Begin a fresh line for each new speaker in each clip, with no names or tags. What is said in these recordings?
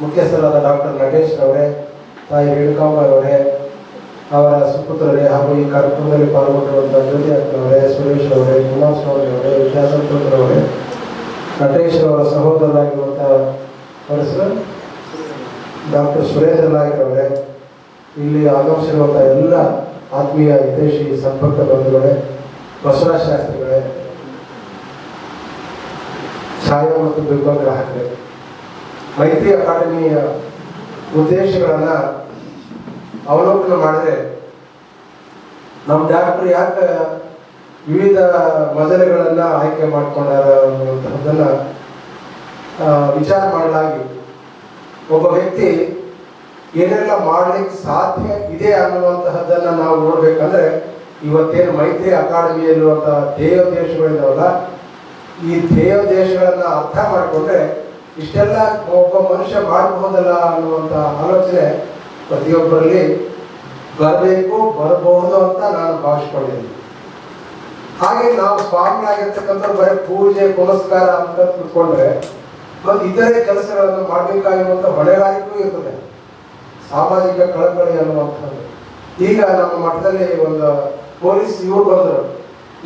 ಮುಖ್ಯಸ್ಥರಾದ ಡಾಕ್ಟರ್ ನಟೇಶ್ ಅವರೇ ತಾಯಿ ರೇಣುಕಾಂಬ ಅವರೇ, ಅವರ ಸುಪುತ್ರರೇ ಹಾಗೂ ಈ ಕಾರ್ಯಕ್ರಮದಲ್ಲಿ ಪಾಲ್ಗೊಂಡಿರುವಂತಹ ಜ್ಯೋತಿ ಅಕ್ಕನವರೇ, ಸುರೇಶ್ ಅವರೇ ಕುಮಾರಸ್ವಾಮಿ ಅವರೇ ವಿದ್ಯಾಸಂತರವರೇ ನಟೇಶ್ ಅವರ ಸಹೋದರರಾಗಿರುವಂತಹ ಹೆಸರು ಡಾಕ್ಟರ್ ಸುರೇಂದ್ರ ನಾಯಕ್ ಅವರೇ, ಇಲ್ಲಿ ಆಗಮಿಸಿರುವಂತಹ ಎಲ್ಲ ಆತ್ಮೀಯ ಹಿತೈಷಿ ಸಂಪರ್ಕ ಬಂಧುಗಳೇ ಬಸವಶಾಸ್ತ್ರಿಗಳೇ ಶಾಸ್ತ್ರಿಗಳೇ, ಛಾಯಾ ಮತ್ತು ಬಿಂಬ ಗ್ರಾಹಕರೇ. ಮೈತ್ರಿ ಅಕಾಡೆಮಿಯ ಉದ್ದೇಶಗಳನ್ನ ಅವಲೋಕನ ಮಾಡಿದ್ರೆ ನಮ್ಮ ಡಾಕ್ಟರ್ ಯಾಕೆ ವಿವಿಧ ಮಜಲೆಗಳನ್ನ ಆಯ್ಕೆ ಮಾಡ್ಕೊಂಡಾರ ಅನ್ನುವಂಥದ್ದನ್ನು ವಿಚಾರ ಮಾಡಲಾಗಿ ಒಬ್ಬ ವ್ಯಕ್ತಿ ಏನೆಲ್ಲ ಮಾಡ್ಲಿಕ್ಕೆ ಸಾಧ್ಯ ಇದೆ ಅನ್ನುವಂತಹದ್ದನ್ನ ನಾವು ನೋಡ್ಬೇಕಂದ್ರೆ ಇವತ್ತೇನು ಮೈತ್ರಿ ಅಕಾಡೆಮಿಯಲ್ಲಿರುವಂತಹ ಧ್ಯೇಯೋದ್ದೇಶಗಳಿದಾವಲ್ಲ ಈ ಧ್ಯೇಯೋದ್ದೇಶಗಳನ್ನ ಅರ್ಥ ಮಾಡಿಕೊಂಡ್ರೆ ಇಷ್ಟೆಲ್ಲ ಒಬ್ಬ ಮನುಷ್ಯ ಮಾಡಬಹುದಲ್ಲ ಅನ್ನುವಂಥ ಆಲೋಚನೆ ಪ್ರತಿಯೊಬ್ಬರಲ್ಲಿ ಬರಬೇಕು, ಬರಬಹುದು ಅಂತ ನಾನು ಭಾವಿಸ್ಕೊಂಡಿದ್ದೀನಿ. ಹಾಗೆ ನಾವು ಸ್ವಾಮಿಗಳಾಗಿರ್ತಕ್ಕಂಥ ಬರೀ ಪೂಜೆ, ಪುನಸ್ಕಾರ ಅಂತ ಕುತ್ಕೊಂಡ್ರೆ ಮತ್ತು ಇತರೆ ಕೆಲಸಗಳನ್ನು ಮಾಡಬೇಕಾಗಿರುವಂಥ ಹೊಣೆಗಾರಿಕೆಯೂ ಇರ್ತದೆ. ಸಾಮಾಜಿಕ ಕಳಕಳಿ ಅನ್ನುವಂಥದ್ದು. ಈಗ ನಮ್ಮ ಮಠದಲ್ಲಿ ಒಂದು ಪೊಲೀಸ್ ಇವರು ಬಂದರು.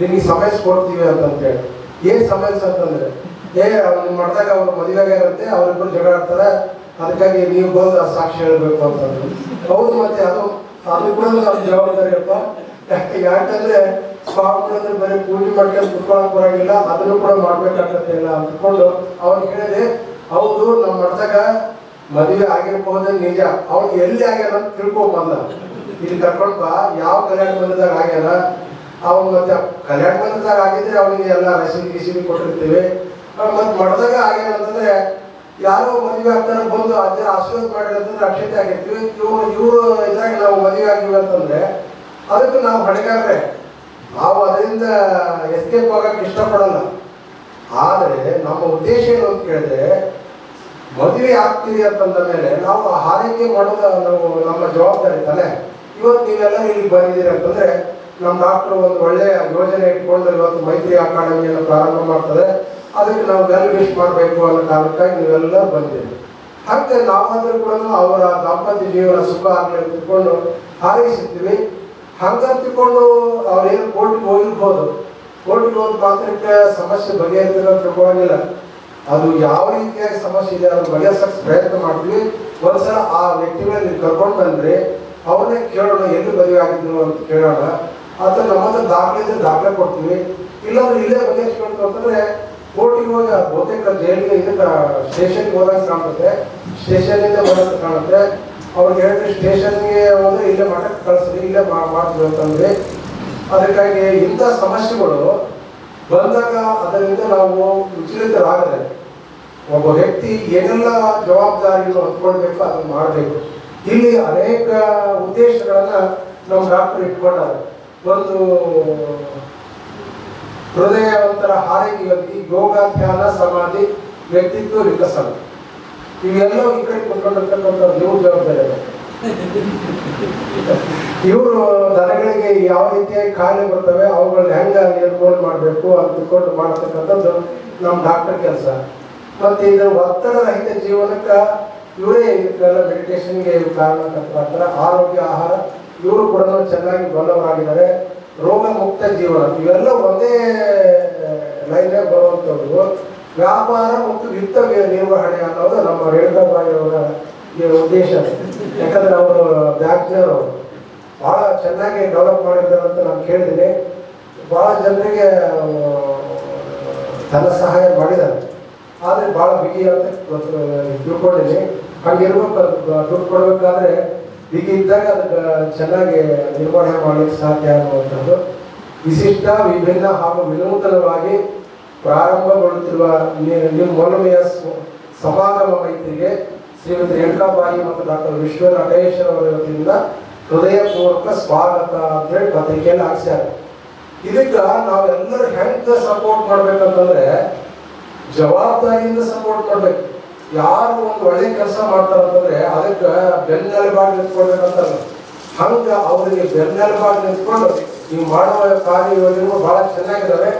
ನಿಮಗೆ ಸಮಯ ಕೊಡ್ತೀವಿ ಅಂತಂತೇಳಿ. ಏನ್ ಸಮಯ ಅಂತಂದ್ರೆ ಏ, ಅವ್ರು ನಿಮ್ಮ ಅವ್ರು ಮದುವೆ ಇರುತ್ತೆ ಅವ್ರಿಬ್ಬರು ಜಗಳ ಆಡ್ತಾರೆ, ಅದಕ್ಕಾಗಿ ನೀವು ಬಂದು ಸಾಕ್ಷಿ ಹೇಳ್ಬೇಕು ಅಂತಂದ್ರು ಹೌದು ಮತ್ತೆ ಅದು ಅದು ಕೂಡ ನಮ್ಮ ಜವಾಬ್ದಾರಿ ಅಪ್ಪ. ಯಾಕೆ ಯಾಕಂದ್ರೆ ಸ್ವಾಮಿಗಳಂದ್ರೆ ಬರೀ ಪೂಜೆ ಮಾಡ್ಕೊಂಡು ಕುತ್ಕೊಳಕ್ ಬರಂಗಿಲ್ಲ, ಅದನ್ನು ಕೂಡ ಮಾಡ್ಬೇಕಾಗತ್ತೆ ಇಲ್ಲ ಅಂದ್ಕೊಂಡು ಅವ್ರು ಹೇಳಿದೆ ಹೌದು ನಮ್ಮ ಮಡ್ದಾಗ ಮದುವೆ ಆಗಿರ್ಬೋದು ನಿಜ ಅವ್ನು ಎಲ್ಲಿ ಆಗ್ಯಾನ ಅಂತ ತಿಳ್ಕೊ ಇಲ್ಲಿ ಕರ್ಕೊಂಡು ಬಾ, ಯಾವ ಕಲ್ಯಾಣ ಮಂದಿರದಾಗ ಆಗ್ಯಾನ ಅವ್ನು ಮತ್ತೆ ಕಲ್ಯಾಣ ಮಂದಿರದಾಗ ಆಗಿದ್ರೆ ಅವನಿಗೆ ಎಲ್ಲ ರಸೀದಿ ಗಿಸೀದಿ ಕೊಟ್ಟಿರ್ತೀವಿ. ಮತ್ತೆ ಮಠದಾಗ ಆಗೇನಂತಂದ್ರೆ ಯಾರೋ ಮದುವೆ ಆಗ್ತಾನೆ ಬಂದು ಅಜ್ಜ ಆಶೀರ್ವಾದ ಮಾಡಿ ಅಂತಂದ್ರೆ ಅಕ್ಷತೆ ಆಗೈತಿ ಇವ್ರು ಇವರು ಇದಾಗಿ ನಾವು ಮದುವೆ ಆಗಿವಿ ಅಂತಂದ್ರೆ ಅದಕ್ಕೆ ನಾವು ಹೊಣೆಗಾರರೆ. ನಾವು ಅದರಿಂದ ಎಸ್ಕೇಪ್ ಆಗಕ್ಕೆ ಇಷ್ಟಪಡಲ್ಲ. ಆದರೆ ನಮ್ಮ ಉದ್ದೇಶ ಏನು ಅಂತ ಕೇಳಿದ್ರೆ ಮದುವೆ ಆಗ್ತೀವಿ ಅಂತಂದ ಮೇಲೆ ನಾವು ಆ ಹಾರೈಕೆ ಮಾಡೋದು ನಾವು ನಮ್ಮ ಜವಾಬ್ದಾರಿ ತಾನೆ. ಇವತ್ತು ನೀವೆಲ್ಲ ಇಲ್ಲಿ ಬಂದಿದ್ದೀರಿ ಅಂತಂದ್ರೆ ನಮ್ಮ ಡಾಕ್ಟರ್ ಒಂದು ಒಳ್ಳೆಯ ಯೋಜನೆ ಇಟ್ಕೊಂಡು ಇವತ್ತು ಮೈತ್ರಿ ಅಕಾಡೆಮಿಯನ್ನು ಪ್ರಾರಂಭ ಮಾಡ್ತದೆ ಅದಕ್ಕೆ ನಾವು ವೆಲ್ ವಿಶ್ ಮಾಡಬೇಕು ಅನ್ನೋ ಕಾರಣಕ್ಕಾಗಿ ನೀವೆಲ್ಲ ಬಂದಿದ್ದೀವಿ ಹಾಗೆ ನಾವಾದ್ರೂ ಕೂಡ ಅವರ ದಾಂಪತ್ಯ ಜೀವನ ಸುಖ ಆಗಲಿ ಅಂತ ತಿಳ್ಕೊಂಡು ಹಾರೈಸಿರ್ತೀವಿ ಹಂಗಂತ ತಿಳ್ಕೊಂಡು ಅವ್ರೇನು ಕೋರ್ಟ್ಗೆ ಹೋಗಿರ್ಬೋದು. ಕೋರ್ಟ್ಗೆ ಹೋದ ಮಾತ್ರಕ್ಕೆ ಸಮಸ್ಯೆ ಬಗೆಹರಿದಿಲ್ಲ ಅಂತ ತಿಳ್ಕೊಳ್ಳೋಂಗಿಲ್ಲ ಅದು ಯಾವ ರೀತಿಯಾಗಿ ಸಮಸ್ಯೆ ಇದೆ ಅದನ್ನು ಪ್ರಯತ್ನ ಮಾಡ್ತೀವಿ. ಒಂದ್ಸಲ ಆ ವ್ಯಕ್ತಿಗಳಲ್ಲಿ ಕರ್ಕೊಂಡು ಬಂದ್ರೆ ಅವ್ರನ್ನೇ ಕೇಳೋಣ ಎಲ್ಲಿ ಬಗೆ ಆಗಿದ್ರು ಅಂತ ಕೇಳೋಣ. ಅಥವಾ ನಮ್ಮ ಹತ್ರ ದಾಖಲೆ ದಾಖಲೆ ಕೊಡ್ತೀವಿ. ಇಲ್ಲಾಂದ್ರೆ ಇಲ್ಲೇ ಬಗೆಹರಿಸ್ಕೊಂಡು ಅಂತಂದ್ರೆ ಕೋರ್ಟಿಗೆ ಹೋಗಿ ಬಹುತೇಕ ಜೈಲಿಗೆ ಇದಕ್ಕೆ ಸ್ಟೇಷನ್ಗೆ ಹೋದಾಗ ಕಾಣುತ್ತೆ ಸ್ಟೇಷನ್ನಿಂದ ಬರೋದು ಕಾಣುತ್ತೆ ಅವ್ರಿಗೆ ಹೇಳಿದ್ರೆ ಸ್ಟೇಷನ್ಗೆ ಹೋದ್ರೆ ಇಲ್ಲೇ ಮಠಕ್ಕೆ ಕಳಿಸ್ರಿ, ಇಲ್ಲೇ ಮಾಡ್ತೀವಿ ಅಂತಂದ್ರೆ ಅದಕ್ಕಾಗಿ ಇಂಥ ಸಮಸ್ಯೆಗಳು ಬಂದಾಗ ಅದರಿಂದ ನಾವು ವಿಚಲಿತರಾಗದೆ ಒಬ್ಬ ವ್ಯಕ್ತಿ ಏನೆಲ್ಲ ಜವಾಬ್ದಾರಿಗಳು ಹೊತ್ಕೊಳ್ಬೇಕು ಅದನ್ನು ಮಾಡಬೇಕು. ಇಲ್ಲಿ ಅನೇಕ ಉದ್ದೇಶಗಳನ್ನ ನಮ್ಮ ಡಾಕ್ಟರ್ ಇಟ್ಕೊಂಡಾರೆ. ಒಂದು ಹೃದಯವಂತರ ವ್ಯಕ್ತಿ ಯೋಗ ಧ್ಯಾನ ಸಮಾಧಿ, ವ್ಯಕ್ತಿತ್ವ, ವಿಕಸನ. ಇವೆಲ್ಲ ಈ ಕಡೆ ಕುತ್ಕೊಂಡಿರ್ತಕ್ಕಂಥ ನೀವು ಜವಾಬ್ದಾರಿ ಇವರು ದನಗಳಿಗೆ ಯಾವ ರೀತಿಯಾಗಿ ಕಾಯಿಲೆ ಬರ್ತವೆ ಅವುಗಳನ್ನ ಹೆಂಗ ನಿರ್ಮೂಲನೆ ಮಾಡಬೇಕು ಅಂತ ತಿಳ್ಕೊಂಡು ಮಾಡತಕ್ಕಂಥದ್ದು ನಮ್ಮ ಡಾಕ್ಟರ್ ಕೆಲಸ. ಮತ್ತೆ ಇದು ಒತ್ತಡ ರಹಿತ ಜೀವನಕ್ಕೆ ಇವರೇ ಇದಕ್ಕೆಲ್ಲ ಮೆಡಿಟೇಷನ್ಗೆ ಕಾರಣಕರ್ತರಾಗ್ತಾರೆ ಆರೋಗ್ಯ, ಆಹಾರ, ಇವರು ಕೂಡ ಚೆನ್ನಾಗಿ ಬಲ್ಲವರಾಗಿದ್ದಾರೆ. ರೋಗ ಮುಕ್ತ ಜೀವನ ಇವೆಲ್ಲ ಒಂದೇ ಲೈನ್ ಬರುವಂಥದ್ದು. ವ್ಯಾಪಾರ ಮತ್ತು ವಿತ್ತ ನಿರ್ವಹಣೆ ಅನ್ನೋದು ನಮ್ಮ ರೇಣುಕಾಬಾಯಿ ಅವರ ಈ ಉದ್ದೇಶ. ಯಾಕಂದ್ರೆ ಅವರು ಬ್ಯಾಂಕ್ನವರು ಬಹಳ ಚೆನ್ನಾಗಿ ಡೆವಲಪ್ ಮಾಡಿದ್ದಾರೆ ಅಂತ ನಾನು ಕೇಳಿದ್ದೀನಿ ಬಹಳ ಜನರಿಗೆ ಧನ ಸಹಾಯ ಮಾಡಿದ್ದಾರೆ. ಆದರೆ ಭಾಳ ಬಿಗಿ ಅಂತ ತಿಳ್ಕೊಂಡಿದ್ದೀನಿ. ಹಂಗಿರ್ಬೇಕು ದುಡ್ಡು ಕೊಡಬೇಕಾದ್ರೆ ಬಿಗಿ ಇದ್ದಾಗ ಅದಕ್ಕೆ ಚೆನ್ನಾಗಿ ನಿರ್ವಹಣೆ ಮಾಡಲಿಕ್ಕೆ ಸಾಧ್ಯ ಅನ್ನುವಂಥದ್ದು ವಿಶಿಷ್ಟ, ವಿಭಿನ್ನ ಹಾಗೂ ವಿನೂತನವಾಗಿ ಪ್ರಾರಂಭಗೊಳ್ಳುತ್ತಿರುವ ನಿ- ನಿಮ್ಮ ಮೊಲಮೆಯ ಸ- ಸಮಾಗಮ ಮೈತ್ರಿಗೆ ಶ್ರೀಮತಿ ರೇಣುಕಾಬಾಯಿ ಮತ್ತು ಡಾಕ್ಟರ್ ವಿಶ್ವ ನಟೇಶ್ವರ ವತಿಯಿಂದ ಹೃದಯಪೂರ್ವಕ ಸ್ವಾಗತ ಅಂತೇಳಿ ಪತ್ರಿಕೆಯಲ್ಲಿ ಹಾಕ್ಸ್ಯಾರ. ಇದಕ್ಕೆ ನಾವೆಲ್ಲರೂ ಹೆಂಗೆ ಸಪೋರ್ಟ್ ಮಾಡ್ಬೇಕಂತಂದ್ರೆ ಜವಾಬ್ದಾರಿಯಿಂದ ಸಪೋರ್ಟ್ ಮಾಡ್ಬೇಕು ಯಾರು ಒಂದು ಒಳ್ಳೆ ಕೆಲಸ ಮಾಡ್ತಾರಂತಂದ್ರೆ ಅದಕ್ಕೆ ಬೆನ್ನೆಲುಬಾಗಿ ನಿಂತ್ಕೊಳ್ಬೇಕಂತಲ್ಲ. ಹಂಗ ಅವರಿಗೆ ಬೆನ್ನೆಲುಬಾಗಿ ನಿಂತ್ಕೊಂಡು ನೀವು ಮಾಡುವ ಕಾರ್ಯ ಯೋಜನೆಗಳು ಬಹಳ ಚೆನ್ನಾಗಿದ್ದಾವೆ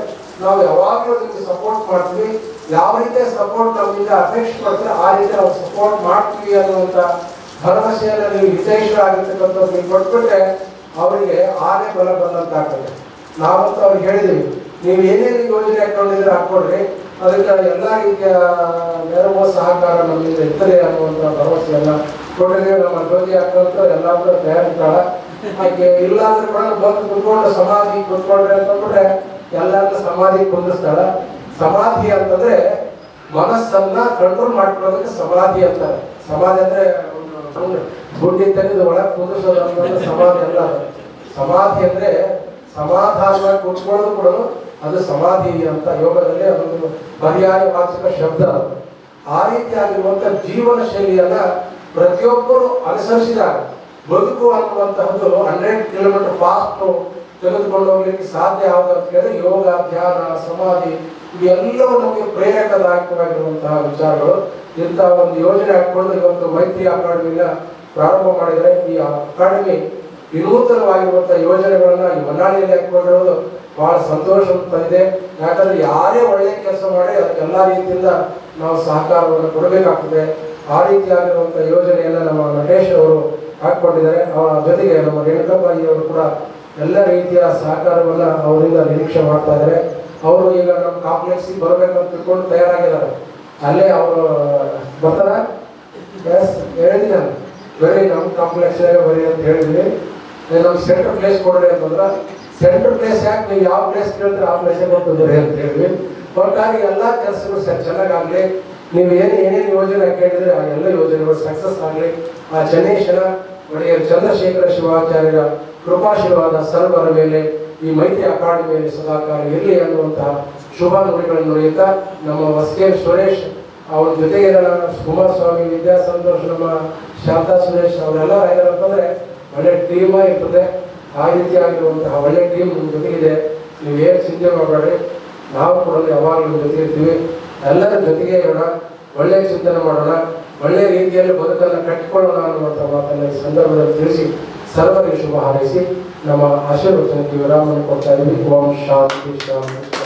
ನಾವು ಯಾವಾಗಲೂ ನಿಮ್ಗೆ ಸಪೋರ್ಟ್ ಮಾಡ್ತೀವಿ. ಯಾವ ರೀತಿಯ ಸಪೋರ್ಟ್ ನಮ್ಮಿಂದ ಅಪೇಕ್ಷೆ ಮಾಡ್ತೀವಿ ಆ ರೀತಿ ನಾವು ಸಪೋರ್ಟ್ ಮಾಡ್ತೀವಿ ಅನ್ನುವಂಥ ಭರವಸೆಯನ್ನು ನೀವು ಹಿತೈಷರಾಗಿರ್ತಕ್ಕಂಥದ್ದು ನೀವು ಕೊಟ್ಬಿಟ್ರೆ ಅವರಿಗೆ ಆನೆ ಬಲ ಬಂದಂತಾಗ್ತದೆ. ನಾವಂತೂ ಅವ್ರಿಗೆ ಹೇಳಿದ್ದೀವಿ. ನೀವು ಏನೇನು ಯೋಜನೆ ಹಾಕೊಂಡಿದ್ರೆ ಹಾಕ್ಕೊಡ್ರಿ. ಅದಕ್ಕೆ ಎಲ್ಲ ರೀತಿಯ ನೆರವು ಸಹಕಾರ ನಮ್ಮಿಂದ ಇರ್ತದೆ ಅನ್ನುವಂಥ ಭರವಸೆಯನ್ನ ಕೊಟ್ಟಿದ್ದೀವಿ ನಮ್ಮ ಜ್ಯೋತಿ ಹಾಕಂತ ಎಲ್ಲಾದ್ರೂ ತಯಾರಿರ್ತಾಳ ಹಾಗೆ ಇಲ್ಲ ಅಂದ್ರೆ ಕೂಡ ಬಂದು ಕುತ್ಕೊಂಡು ಸಮಾಧಿ ಕುತ್ಕೊಂಡ್ರೆ ಅಂತಂದ್ರೆ ಎಲ್ಲಾದ್ರೂ ಸಮಾಧಿ ಕುಂದಿಸ್ತಾಳೆ. ಸಮಾಧಿ ಅಂತಂದ್ರೆ ಮನಸ್ಸನ್ನ ಕಂಟ್ರೋಲ್ ಮಾಡ್ಕೊಳ್ಳೋದಕ್ಕೆ ಸಮಾಧಿ ಅಂತಾರೆ. ಸಮಾಧಿ ಅಂದ್ರೆ ಗುಂಡಿ ತೆಗೆದು ಒಳಗೆ ಅಂತಂದ್ರೆ ಸಮಾಧಿ ಅಲ್ಲ ಸಮಾಧಿ ಅಂದ್ರೆ ಸಮಾಧಾನ ಕುತ್ಕೊಳ್ಳೋದು ಕೂಡ ಅದು ಸಮಾಧಿ ಅಂತ ಯೋಗದಲ್ಲಿ ಅದೊಂದು ಪರ್ಯಾಯ ವಾಚಕ ಶಬ್ದ. ಆ ರೀತಿಯಾಗಿರುವಂತ ಜೀವನ ಶೈಲಿಯನ್ನ ಪ್ರತಿಯೊಬ್ಬರು ಅನುಸರಿಸಿದಾಗ ಬದುಕು ಅನ್ನುವಂತಹದ್ದು ಹಂಡ್ರೆಡ್ ಕಿಲೋಮೀಟರ್ ಫಾಸ್ಟ್ ತೆಗೆದುಕೊಂಡು ಹೋಗ್ಲಿಕ್ಕೆ ಸಾಧ್ಯ ಆಗುತ್ತೆ ಅಂತ ಹೇಳಿದ್ರೆ ಯೋಗ, ಧ್ಯಾನ, ಸಮಾಧಿ, ಇವೆಲ್ಲವೂ ನಮಗೆ ಪ್ರೇರಕದಾಯಕವಾಗಿರುವಂತಹ ವಿಚಾರಗಳು ಇಂತಹ ಒಂದು ಯೋಜನೆ ಹಾಕೊಂಡು ಇವತ್ತು ಮೈತ್ರಿ ಅಕಾಡೆಮಿನ ಪ್ರಾರಂಭ ಮಾಡಿದರೆ ಈ ಅಕಾಡೆಮಿ ವಿನೂತನವಾಗಿರುವಂತಹ ಯೋಜನೆಗಳನ್ನ ಈ ಹೊನ್ನಾಳಿಯಲ್ಲಿ ಹಾಕಿಕೊಂಡಿರೋದು ಬಹಳ ಸಂತೋಷ ತಂದಿದೆ. ಯಾಕಂದ್ರೆ ಯಾರೇ ಒಳ್ಳೆಯ ಕೆಲಸ ಮಾಡಿ ಅದಕ್ಕೆಲ್ಲ ರೀತಿಯಿಂದ ನಾವು ಸಹಕಾರವನ್ನು ಕೊಡಬೇಕಾಗ್ತದೆ. ಆ ರೀತಿಯಾಗಿರುವಂತಹ ಯೋಜನೆಯನ್ನ ನಮ್ಮ ನಟೇಶ್ ಅವರು ಹಾಕೊಂಡಿದ್ದಾರೆ ಅವರ ಜೊತೆಗೆ ನಮ್ಮ ರೇಣುಕಾಬಾಯಿ ಅವರು ಕೂಡ ಎಲ್ಲ ರೀತಿಯ ಸಹಕಾರವನ್ನ ಅವರಿಂದ ನಿರೀಕ್ಷೆ ಮಾಡ್ತಾ ಇದ್ದಾರೆ. ಅವರು ಈಗ ನಮ್ಮ ಕಾಂಪ್ಲೆಕ್ಸ್ ಬರಬೇಕಂತ ತಿಳ್ಕೊಂಡು ತಯಾರಾಗಿದ್ದಾರೆ. ಅಲ್ಲೇ ಅವರು, ಬರ್ತಾರ? ಎಸ್ ಹೇಳಿದ್ದೀನಿ ನಾನು ಬರೀ ನಮ್ಮ ಕಾಂಪ್ಲೆಕ್ಸ್ ಬರೀ ಅಂತ ಹೇಳಿದ್ವಿ. ನಮ್ಮ ಸೆಂಟ್ರ್ ಪ್ಲೇಸ್ ಕೊಡ್ರಿ ಅಂತಂದ್ರೆ ಸೆಂಟ್ರ್ ಪ್ಲೇಸ್ ಯಾಕೆ ನೀವು ಯಾವ ಪ್ಲೇಸ್ ಕೇಳ್ತೀರ ಆ ಪ್ಲೇಸೇ ಕೊಟ್ಟಿದ್ದೀರಿ ಅಂತ ಹೇಳಿದ್ವಿ. ಒಟ್ಟಾಗಿ ಎಲ್ಲ ಕೆಲಸಗಳು ಚೆನ್ನಾಗಾಗಲಿ, ನೀವು ಏನು ಏನೇನು ಯೋಜನೆ ಕೇಳಿದ್ರೆ, ಆ ಎಲ್ಲ ಯೋಜನೆಗಳು ಸಕ್ಸಸ್ ಆಗಲಿ. ಆ ಚೆನ್ನೈಶನ ಒಡೆಯರ್ ಚಂದ್ರಶೇಖರ ಶಿವಾಚಾರ್ಯರ ಕೃಪಾಶೀರ್ವಾದ ಸರ್ವರ ಮೇಲೆ, ಈ ಮೈತ್ರಿ ಅಕಾಡೆಮಿಯಲ್ಲಿ ಸದಾಕಾಲ ಇರಲಿ ಅನ್ನುವಂತಹ ಶುಭ ನುಡಿಗಳನ್ನು ನುಡಿಯುತ್ತಾ, ನಮ್ಮ ವಸ್ಕೆ ಸುರೇಶ್ ಅವ್ರ ಜೊತೆಗೆ ಇರೋಣ ಕುಮಾರಸ್ವಾಮಿ, ವಿದ್ಯಾಸಂತೋಷ್, ನಮ್ಮ ಶಾಂತಾ ಸುರೇಶ್ ಅವರೆಲ್ಲ ಏನಂತಂದ್ರೆ ಒಳ್ಳೆ ಟೀಮ್ ಇರ್ತದೆ ಆ ರೀತಿಯಾಗಿರುವಂತಹ ಒಳ್ಳೆ ಟೀಮ್ ನಿಮ್ಮ ಜೊತೆಗಿದೆ ನೀವು ಏನು ಚಿಂತೆ ಮಾಡಬೇಡಿ ನಾವು ಕೂಡ ಯಾವಾಗಲೂ ನಿಮ್ಮ ಜೊತೆ ಇರ್ತೀವಿ. ಎಲ್ಲರ ಜೊತೆಗೆ ಇರೋಣ. ಒಳ್ಳೆ ಚಿಂತನೆ ಮಾಡೋಣ. ಒಳ್ಳೆ ರೀತಿಯಲ್ಲಿ ಬದುಕನ್ನು ಕಟ್ಟಿಕೊಳ್ಳೋಣ ಅನ್ನುವಂಥ ಮಾತನ್ನು ಈ ಸಂದರ್ಭದಲ್ಲಿ ತಿಳಿಸಿ ಸರ್ವರಿಗೆ ಶುಭ ಹಾರೈಸಿ. ನಮ್ಮ ಆಶೀರ್ವಚನಕ್ಕೆ ವಿರಾಮವನ್ನು ಕೊಡ್ತಾ ಇದ್ದೀವಿ ಓಂ ಶಾಂತಿ ಶಾಂತಿ.